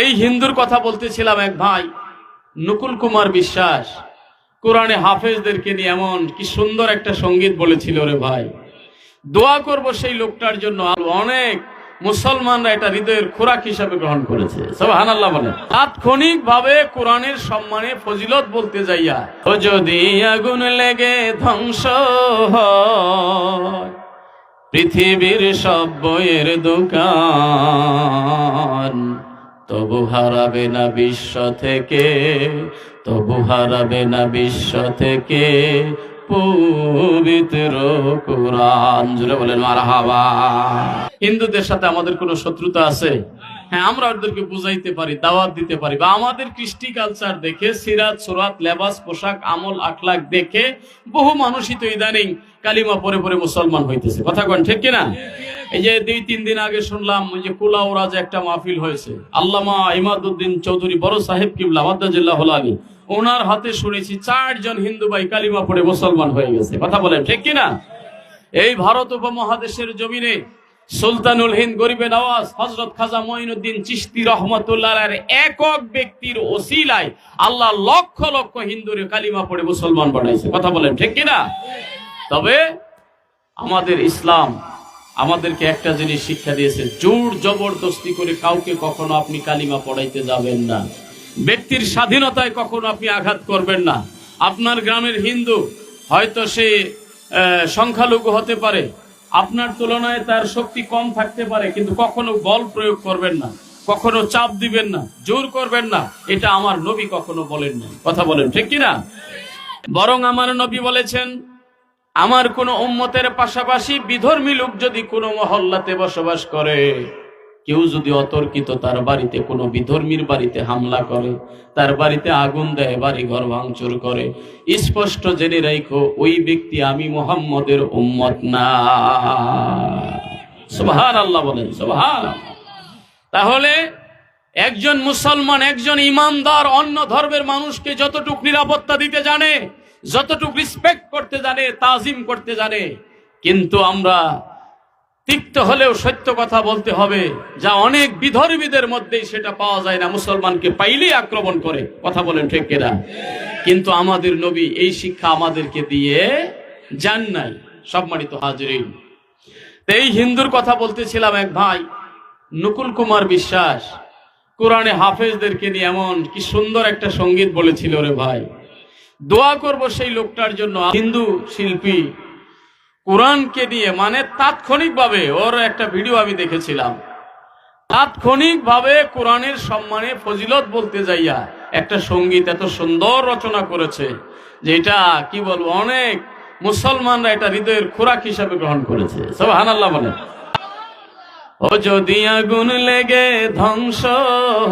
এই হিন্দুর কথা বলতেছিলাম এক ভাই, নকুল কুমার বিশ্বাস। কোরআনে হাফেজদেরকে নিয়ে এমন কি সুন্দর একটা সংগীত বলেছিল রে ভাই। দোয়া করব সেই লোকটার জন্য। আর অনেক মুসলমানরা এটা হৃদয়ের খোরাক হিসাবে গ্রহণ করেছে। সব হানাল্লাহ বলে তাৎক্ষণিক ভাবে কোরআনের সম্মানে ফজিলত বলতে যাইয়া, ও যদি আগুন লেগে ধ্বংস পৃথিবীর সব বইয়ের দোকান তবু হারাবে না বিশ্ব থেকে, তবু হারাবে না বিশ্ব থেকে পবিত্র জুড়ে বলেন, মারহাবা। হিন্দুদের সাথে আমাদের কোনো শত্রুতা আছে? হ্যাঁ আমরা ওদেরকে বুঝাইতে পারি, দাওয়াত দিতে পারি, বা আমাদের কৃষ্টি কালচার দেখে সিরাত সুরাত, লেবাস, পোশাক, আমল, আখলাক দেখে বহু মানুষই তো ইদানিং কালিমা পরে পরে মুসলমান হইতেছে। কথা কন, ঠিক কিনা? এই যে দুই, তিন দিন আগে শুনলাম যে কুলাউরা যে একটা মাহফিল হয়েছে। আল্লামা ইমাদুদ্দিন চৌধুরী, বড় সাহেব কিবলা মাদ্দাজিল্লাহ ওনার হাতে শুনেছি চারজন হিন্দু ভাই কালিমা পড়ে মুসলমান হয়ে গেছে। কথা বলেন, ঠিক কিনা? এই ভারত উপমহাদেশের জমিনে সুলতানুল হিন্দ গরিবে নওয়াজ হজরত খাজা মঈনুদ্দিন চিস্তি রহমতুল্লাহ একক ব্যক্তির ওসিলায় আল্লাহ লক্ষ লক্ষ হিন্দুরে কালিমা পড়ে মুসলমান বানাইছে। কথা বলেন, ঠিক কিনা? তবে আমাদের ইসলাম আমাদেরকে একটা জিনিস শিক্ষা দিয়েছে জোর জবরদস্তি করে কাউকে কখনো আপনি কালিমা পড়াইতে যাবেন না। ব্যক্তির স্বাধীনতায় কখনো আপনি আঘাত করবেন না। আপনার গ্রামের হিন্দু, হয়তো সে সংখ্যালঘু হতে পারে। আপনার তুলনায় তার শক্তি কম থাকতে পারে, কিন্তু কখনো বল প্রয়োগ করবেন না, কখনো চাপ দিবেন না, জোর করবেন না। এটা আমার নবী কখনো বলেন না কথা বলেন, ঠিক কিনা? বরং আমার নবী বলেছেন আমার কোন উম্মতের পাশাপাশি বিধর্মী লোক যদি কোনো মহল্লাতে বসবাস করে, কেউ যদি অতর্কিত তার বাড়িতে কোনো বিধর্মীর বাড়িতে হামলা করে, তার বাড়িতে আগুন দেয় বাড়ি ঘর ভাঙচুর করে, স্পষ্ট জেনে রাখো ওই ব্যক্তি আমি মোহাম্মদের উম্মত না। সুবহান আল্লাহ বলেন সুবহান তাহলে একজন মুসলমান, একজন ইমানদার, অন্য ধর্মের মানুষকে যতটুকু নিরাপত্তা দিতে জানে যতটুকু রিসপেক্ট করতে জানে, তাজিম করতে জানে, কিন্তু আমরা তিক্ত হলেও সত্য কথা বলতে হবে, যা অনেক বিধর্মীদের মধ্যেই সেটা পাওয়া যায় না, মুসলমানকে পাইলেই আক্রমণ করে। কথা বলেন ঠিক কিনা? কিন্তু আমাদের নবী এই শিক্ষা আমাদেরকে দিয়ে যান নাই, সম্মানিত হাজিরিন। এই হিন্দুর কথা বলতেছিলাম এক ভাই, নকুল কুমার বিশ্বাস, কোরআনে হাফেজদেরকে নিয়ে এমন কি সুন্দর একটা সংগীত বলেছিল রে ভাই। দোয়া করব সেই লোকটার জন্য। হিন্দু শিল্পী কোরআনকে নিয়ে মানে তাৎক্ষণিকভাবে, ওর একটা ভিডিও আমি দেখেছিলাম। তাৎক্ষণিকভাবে কোরআনের সম্মানে ফজিলত বলতে যাইয়া একটা সংগীত এত সুন্দর রচনা করেছে যেটা কি বলব, অনেক মুসলমানরা এটা হৃদয়ের খোরাক হিসাবে গ্রহণ করেছে। সব হানাল্লাহ বলে ও যদি আগুন লেগে ধ্বংস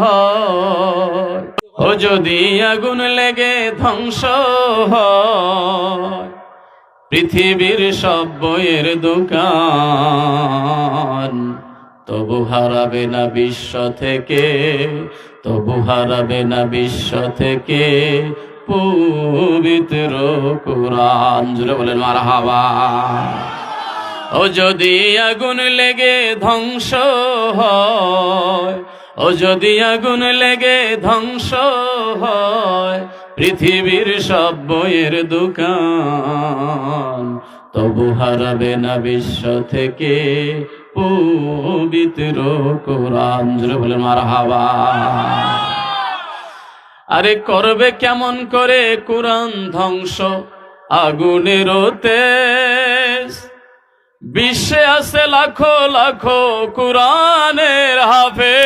হয় ও যদি আগুন লেগে ধ্বংস পৃথিবীর সব বইয়ের দোকান তবু হারাবে না বিশ্ব থেকে, তবু হারাবে না বিশ্ব থেকে পবিত্র কোরআন। জুড়ে বলেন, মারহাবা। ও যদি আগুন লেগে ধ্বংস হয় ও যদি আগুন লেগে ধ্বংস হয় পৃথিবীর সব বইয়ের দোকান, তবু হারাবে না বিশ্ব থেকে পবিত্র কোরআন। জুড়ে বলেন, মারহাবা। আরে করবে কেমন করে কোরআন ধ্বংস? আগুনের বিশ্বে আছে লাখো লাখো কোরআনের হাফে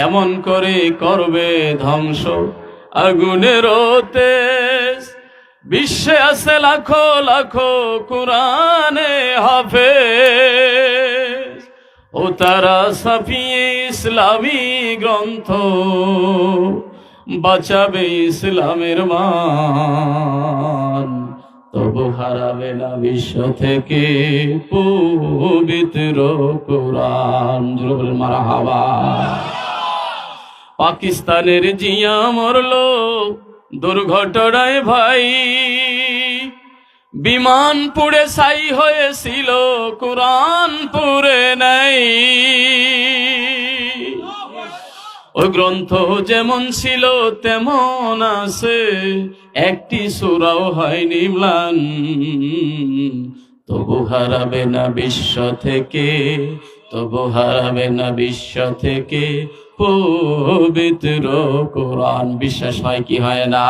কেমন করে করবে ধ্বংস। আগুনের তেজ বিশ্বে আছে লাখো লাখো কোরআনে হাফে ও তারা সাফিয়ে ইসলামী গ্রন্থ, বাঁচাবে ইসলামের মান। তবু হারাবে না বিশ্ব থেকে পবিত্র কোরআন। মারা হাওয়া পাকিস্তানের জিয়া মরল দুর্ঘটনায় ভাই। বিমান পুড়ে সাই হয়েছিল কোরআন পুড়ে নাই। ওই গ্রন্থ যেমন ছিল, তেমন আছে। একটি সুরাও হয়নি ম্লান। তবু হারাবে না বিশ্ব থেকে, তবু হারাবে না বিশ্ব থেকে। পবিত্র কোরআন বিশ্বাস হয় কি হয় না?